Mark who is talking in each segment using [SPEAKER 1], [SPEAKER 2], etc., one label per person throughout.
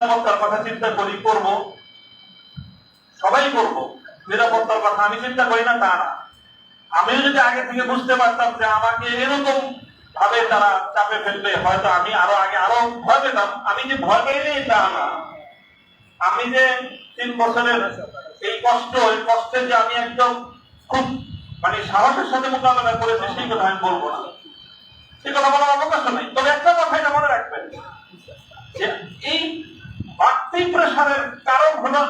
[SPEAKER 1] নিরাপত্তার কথা চিন্তা করি, করব। সবাই করব। নিরাপত্তার কথা আমি চিন্তা করি না, তা না। আমিও যদি আগে থেকে বুঝতে পারতাম যে আমাকে এরকম ভাবে তারা চাপে ফেলবে, হয়তো আমি আরও আগে আরও ভয় পেতাম। আমি যে ভয় নেই তা না। আমি যে তিন বছরের এই কষ্ট, এই কষ্টে যে আমি একদম খুব মানে সাহসের সাথে মোকাবেলা করেছি, সেই কথা আমি বলব না। সেই কথা বলার অবকাশ নেই। তবে একটা কথা মনে রাখবেন যে এই বাড়তি প্রেশারের কারণ হলো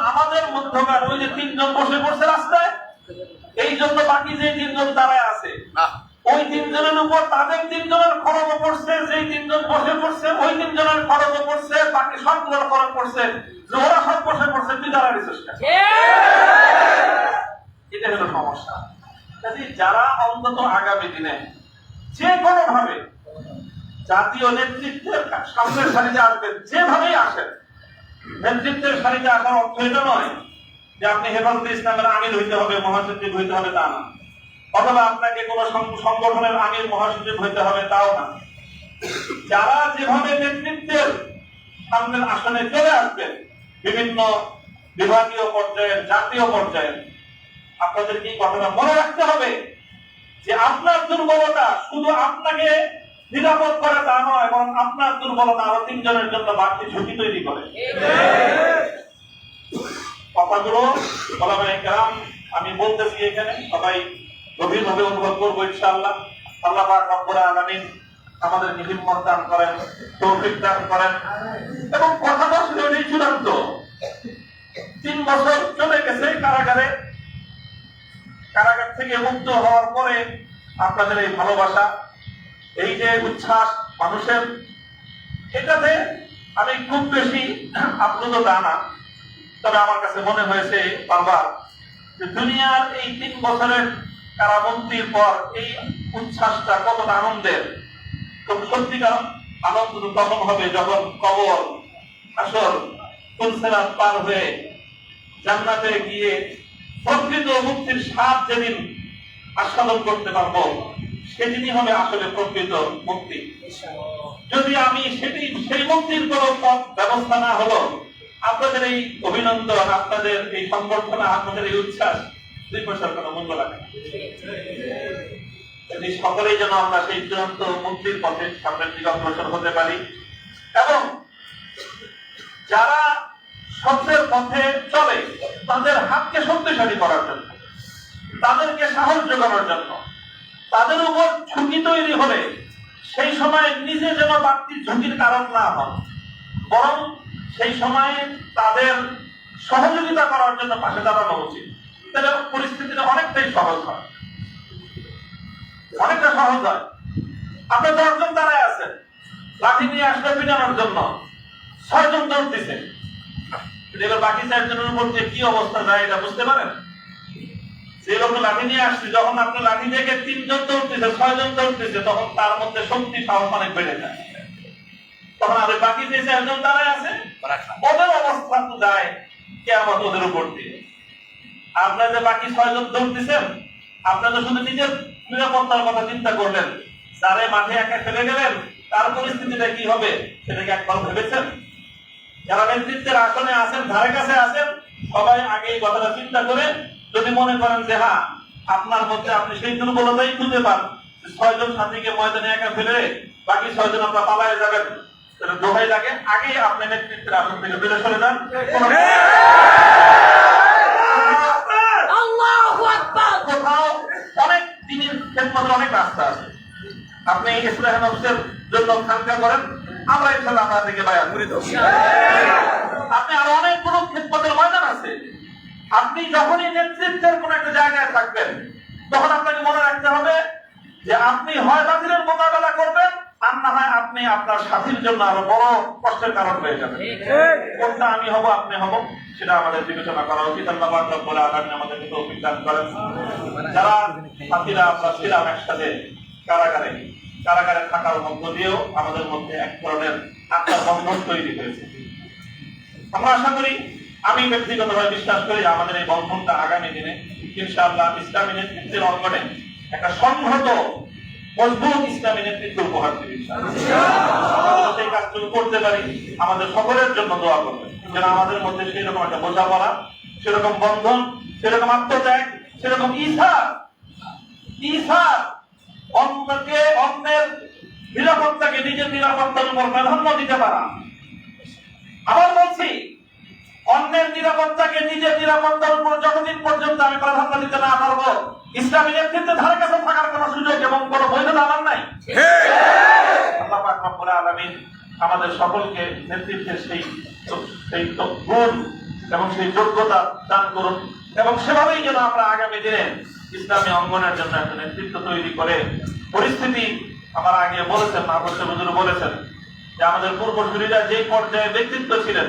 [SPEAKER 1] মধ্যকার ওই যে তিনজন বসে পড়ছে রাস্তায় এই জন্য বাকি যে তিনজন দাঁড়ায় আছে ওই তিনজনের উপর তাদের তিনজনের খরচও পড়ছে যেই তিনজন বসে পড়ছে ওই তিনজনের খরচও পড়ছে বাকি সবগুলোর খরচ পড়ছে ওরা সব বসে পড়ছে তুই দাঁড়াবি চেষ্টা। এটা হলো সমস্যা। কাজে যারা অন্তত আগামী দিনে যে কোনো ভাবে জাতীয় নেতৃত্বের সামনের সারিতে আসবেন যেভাবেই আসেন নেতৃত্বের সারিতে আসার অর্থ এটা নয় যে আপনি হেফাজতে ইসলামের আমির হইতে হবে, মহাসচিব হইতে হবে তা না। অথবা আপনাকে কোন সংগঠনের আমির, মহাসচিব হইতে হবে তাও না। যারা যেভাবে নেতৃত্বের সামনের আসনে চলে আসবেন, বিভিন্ন বিভাগীয় পর্যায়ে জাতীয় পর্যায়ে আপনাদের কি কথাটা মনে রাখতে হবে? যে আপনার দুর্বলতা শুধু আপনাকে নিরাপদ করে তা নয় এবং আপনার দুর্বলতা আরও তিনজনের জন্য বাড়তি ঝুঁকি তৈরি করে। কথাগুলো আমি বলতেছি এখানে, সবাই গভীরভাবে অনুভব করব ইনশাআল্লাহ। আল্লাহ আলামিন আমাদের দান করেন, তৌফিক দান করেন। এবং কথাটা চূড়ান্ত। তিন বছর চলে গেছে কারাগারে। কারাগার থেকে মুক্ত হওয়ার পরে আপনাদের এই ভালোবাসা, এই যে উচ্ছ্বাস মানুষের, এটাতে আমি খুব বেশি আপ্লুত তা না। তবে আমার কাছে মনে হয়েছে বারবার যে দুনিয়ার এই তিন বছরের কারাবন্দির পর এই উচ্ছ্বাসটা কতটা আনন্দের। খুব সত্যিকার আনন্দ তখন হবে যখন কবর আসর কুলসেরাত পার হয়ে জান্নাতে গিয়ে প্রকৃত মুক্তির স্বাদ যেদিন আস্বাদন করতে পারব সেদিনই হবে আসলে প্রকৃত মুক্তি। যদি আমি সেটি সেই মুক্তির কোন ব্যবস্থা না হলো আপনাদের এই অভিনন্দন, আপনাদের এই সংবর্ধনা, আপনাদের এই উচ্ছ্বাস দুই পয়সার কোনো মূল্য লাগে সকলেই যেন আমরা সেই চূড়ান্ত মুক্তির পথে সামনের দিকে অগ্রসর হতে পারি, এবং যারা সত্যের পথে চলে, তাদের হাতকে শক্তিশালী করার জন্য, তাদেরকে সাহস যোগানোর জন্য, তাদের উপর ঝুঁকি তৈরি হলে, সেই সময় নিজে যেন বাড়তি ঝুঁকির কারণ না হন, বরং সেই সময়ে তাদের সহযোগিতা করার জন্য পাশে দাঁড়ানো উচিত। তাহলে পরিস্থিতিটা অনেকটাই সহজ হয়। অনেকটা সহজ হয়। আপনি দশজন দাঁড়ায় আছেন লাঠি নিয়ে আসলে পিটানোর জন্য ছয়জন দৌড় দিছে। এবার বাকি চারজনের উপর যে কি অবস্থা যায় এটা বুঝতে পারেন? যে লোক লাঠি নিয়ে আসছে, যখন আপনি লাঠি থেকে তিনজন দৌড়তেছে ছয়জন দৌড়তেছে তখন তার মধ্যে শক্তি, সাহস অনেক বেড়ে যায়। তখন আর বাকি যে চারজন দাঁড়ায় আছে ওদের অবস্থা তো যায় কেমন ওদের উপর দিয়ে। আপনার যে বাকি ছয়জন দৌড়তেছেন আপনারা শুধু নিজের নিরাপত্তার কথা চিন্তা করলেন, যারে মাঠে একা ফেলে গেলেন, তার পরিস্থিতিটা কি হবে সেটা কি একবার ভেবেছেন? যারা নেতৃত্বের আসনে আছেন, ধারে কাছে আছেন, সবাই আগে এই কথাটা চিন্তা করে যদি মনে করেন যে হ্যাঁ আপনার মধ্যে আপনি সেই দুর্বলতাই খুঁজে পান ছয়জন সাথীকে ময়দানে একা ফেলে বাকি ছয়জন আপনার পালায় যাবেন। তাহলে দোহাই লাগে আগেই আপনি নেতৃত্বের আসন থেকে বেড়ে সরে যান। কোনো-
[SPEAKER 2] আল্লাহু আকবার!
[SPEAKER 1] কোথাও অনেক দিনের খেদমতের অনেক রাস্তা আছে। আপনি ইসলাম নফসের জন্য খানকা করেন আমরা ইনশাল্লাহ আপনাদেরকে বায়াত করে। দেবো আপনি আরও অনেকগুলো খেদমতের ময়দান আছে। আপনি যখনই নেতৃত্বের কোন একটা জায়গায় থাকবেন তখন আপনাকে মনে রাখতে হবে যে আপনি হয় বাতিলের মোকাবেলা করবেন আর না হয় আপনি আপনার সাথীর জন্য আরও বড় কষ্টের কারণ হয়ে যাবেন কোনটা আমি হব আপনি হব সেটা আমাদের বিবেচনা করা উচিত। আল্লাহ আমাদেরকে তৌফিক দান করেন। যারা সাথীরা আমরা ছিলাম একসাথে কারাগারে কারাগারে থাকার মধ্য দিয়েও আমাদের মধ্যে এক ধরনের আত্মার বন্ধন তৈরি হয়েছে। আমরা আশা করি আমি ব্যক্তিগতভাবে বিশ্বাস করি আমাদের এই বন্ধনটা আগামী দিনে ইনশাআল্লাহ ইসলামী নেতৃত্বের অঙ্গনে একটা সংহত মজবুত ইসলামী নেতৃত্ব উপহার দিবে সেই কাজগুলো করতে পারি। আমাদের সকলের জন্য দোয়া করবে যেন আমাদের মধ্যে সেরকম একটা বোঝাপড়া, সেরকম বন্ধন, সেরকম আত্মত্যাগ, সেরকম ইসার ইসার অন্যকে অন্যের নিরাপত্তাকে নিজের নিরাপত্তার উপর প্রাধান্য দিতে পারা। আবার বলছি অন্যের নিরাপত্তাকে নিজের নিরাপত্তার উপর যতদিন পর্যন্ত আমি প্রাধান্য দিতে না পারব, ইসলামী নেতৃত্বে ধারে কাছে থাকার কোনো সুযোগ এবং কোনো বৈধতা আমার নাই। আল্লাহ রব্বুল আলামিন আমাদের সকলকে নেতৃত্বের সেই সেই গুণ এবং সেই যোগ্যতা দান করুন এবং সেভাবেই যেন আমরা আগামী দিনে ইসলামী অঙ্গনের জন্য একটা নেতৃত্ব তৈরি করে পরিস্থিতি আমার আগে বলেছেন হুজুর বলেছেন যে আমাদের পূর্বসূরীরা যে পর্যায়ে ব্যক্তিত্ব ছিলেন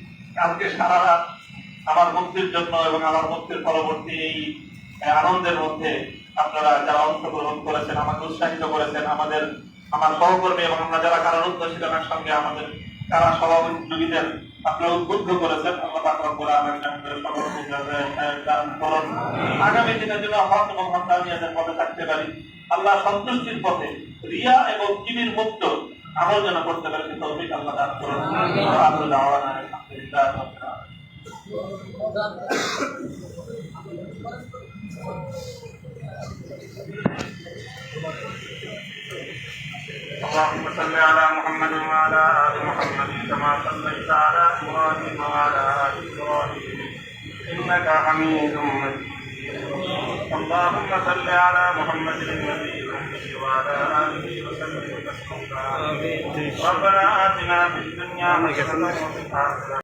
[SPEAKER 1] কালকে সারা রাত আমার মুক্তির জন্য এবং আমার মুক্তির পরবর্তী এই আনন্দের মধ্যে আপনারা যারা অংশগ্রহণ করেছেন আমাকে উৎসাহিত করেছেন আমাদের আমার সহকর্মী এবং আমরা যারা কারারুদ্ধ ছিলামের সঙ্গে আমাদের কারা সভাপতিদের আপনারা উদ্বুদ্ধ করেছেন আল্লাহ সকলকে আহ, দান করুন আগামী দিনের জন্য হক এবং হকানিয়াদের পথে থাকতে পারি। আল্লাহ সন্তুষ্টির পথে রিয়া এবং কিবির মুক্ত আমল যেন করতে পারি তৌফিক আল্লাহ দান করুন।
[SPEAKER 3] اللهم صل على محمد وعلى آل محمد كما صليت على إبراهيم وعلى آل إبراهيم. إنك حميد مجيد. اللهم صل على محمد النبي وعلى آله وسلم تسليما. ربنا آتنا في الدنيا حسنة وفي الآخرة.